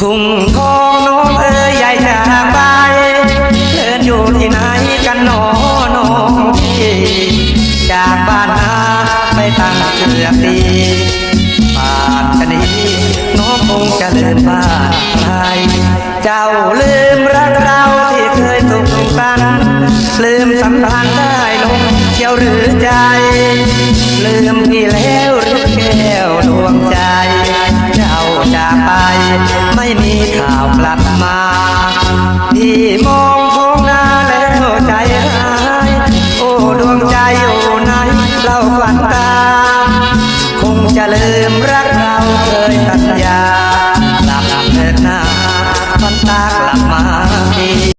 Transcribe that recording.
ทุ่งทองน้องเอ๋ยใหญ่จากไปเลินอยู่ที่ไหนกันหนอน้องพี่จากบ้านนาไปตั้งเกือบปีป่านชนีน้องคงจะเลินบ้านใครเจ้าลืมรักเราที่เคยสุขสันลืมสัมพันธ์ได้ลงเชียวหรือใจ ไม่มีข่าวกลับมาที่มองโค้งน้าแล้วใจหาย โอ้ดวงใจอยู่ไหนเราฝันตา คงจะลืมรักเราเคยสัญญาหลับเถิดนาขวัญตากลับมา